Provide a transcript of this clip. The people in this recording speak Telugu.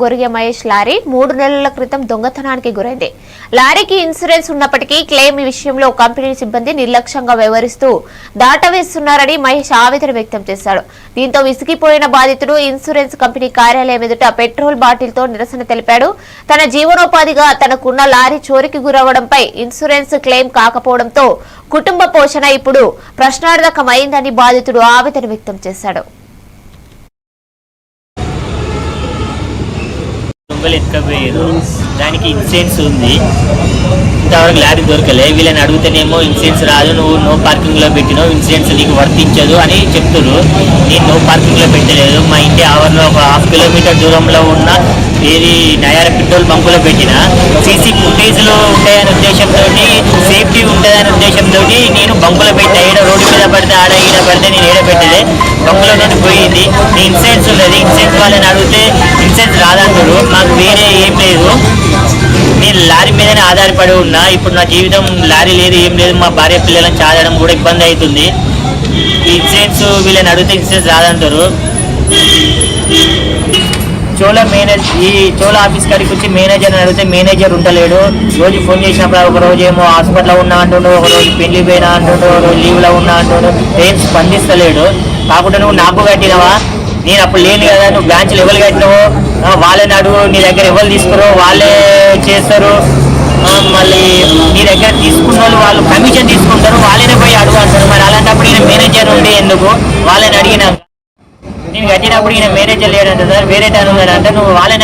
గొరిగే మహేష్ లారీ మూడు నెలల క్రితం దొంగతనానికి గురైంది. లారీకి ఇన్సూరెన్స్ ఉన్నప్పటికీ క్లెయిమ్ విషయంలో కంపెనీ సిబ్బంది నిర్లక్ష్యంగా వ్యవహరిస్తూ దాటవేస్తున్నారని మహేష్ ఆవేదన వ్యక్తం చేశాడు. దీంతో విసిగిపోయిన బాధితుడు ఇన్సూరెన్స్ కంపెనీ కార్యాలయం ఎదుట పెట్రోల్ బాటిల్తో నిరసన తెలిపాడు. తన జీవనోపాధిగా తనకున్న లారీ చోరికి గురవడంపై ఇన్సూరెన్స్ క్లెయిమ్ కాకపోవడంతో కుటుంబ పోషణ ఇప్పుడు ప్రశ్నార్థకమైందని బాధితుడు ఆవేదన వ్యక్తం చేశాడు. దొంగలు ఎత్తుకపోయారు. దానికి ఇన్సూరెన్స్ ఉంది. ఇంతవరకు లారీ దొరకలే. వీళ్ళని అడిగితేనేమో ఇన్సూరెన్స్ రాదు నువ్వు నో పార్కింగ్లో పెట్టినావు ఇన్సూరెన్స్ నీకు వర్తించదు అని చెప్తున్నారు నేను నో పార్కింగ్లో పెట్టలేదు. మా ఇంటి ఆవరణలో ఒక హాఫ్ కిలోమీటర్ దూరంలో ఉన్న ఏది నయార పెట్రోల్ బంకులో పెట్టిన సీసీ ఫుటేజ్లో ఉంటాయనే ఉద్దేశంతో సేఫ్టీ ఉంటుందనే ఉద్దేశంతో నేను బంకులో పెట్టా ఈడ రోడ్డు మీద పడితే ఆడ ఈడ పడితే నేను ఏడ పెట్టలే. బంకులో నుండి పోయింది. నీ ఇన్సూరెన్స్ ఉన్నది. ఇన్సూరెన్స్ వాళ్ళని అడిగితే లైసెన్స్ రాదంటారు మాకు వేరే ఏం లేదు. నేను లారీ మీదనే ఆధారపడి ఉన్నా. ఇప్పుడు నా జీవితం లారీ లేదు ఏం లేదు. మా భార్య పిల్లలను చాదడం కూడా ఇబ్బంది అవుతుంది. ఈ ఇన్సూరెన్స్ వీళ్ళని అడిగితే ఇన్సూరెన్స్ రాదంటారు చోళ మేనేజ్ ఈ చోళ ఆఫీస్ కాడికి వచ్చి మేనేజర్ అడిగితే మేనేజర్ ఉండలేడు. రోజు ఫోన్ చేసినప్పుడు ఒక రోజు ఏమో హాస్పిటల్లో ఉన్నా అంటుండు ఒక రోజు పెళ్ళి పోయినా అంటుండు ఒక రోజు లీవ్లో ఉన్నా అంటుండు. ఏం స్పందిస్తలేడు. కాకుండా నువ్వు నాకు కట్టినవా? నేను అప్పుడు లేను కదా నువ్వు బ్రాంచ్లు ఎవరు కట్టినావు. వాళ్ళే వాళ్ళని నీ దగ్గర ఎవరు తీసుకురో వాళ్ళే చేస్తారు. మళ్ళీ నీ దగ్గర తీసుకున్న వాళ్ళు వాళ్ళు కమిషన్ తీసుకుంటారు వాళ్ళనే పోయి అడుగు అంటారు. మరి అలాంటప్పుడు ఈయన మేనేజర్ ఉండే ఎందుకు? వాళ్ళని అడిగినా. నేను కట్టినప్పుడు ఈయన మేనేజర్ లేడంట సార్ వేరే టైం ఉన్నాడంటే నువ్వు వాళ్ళని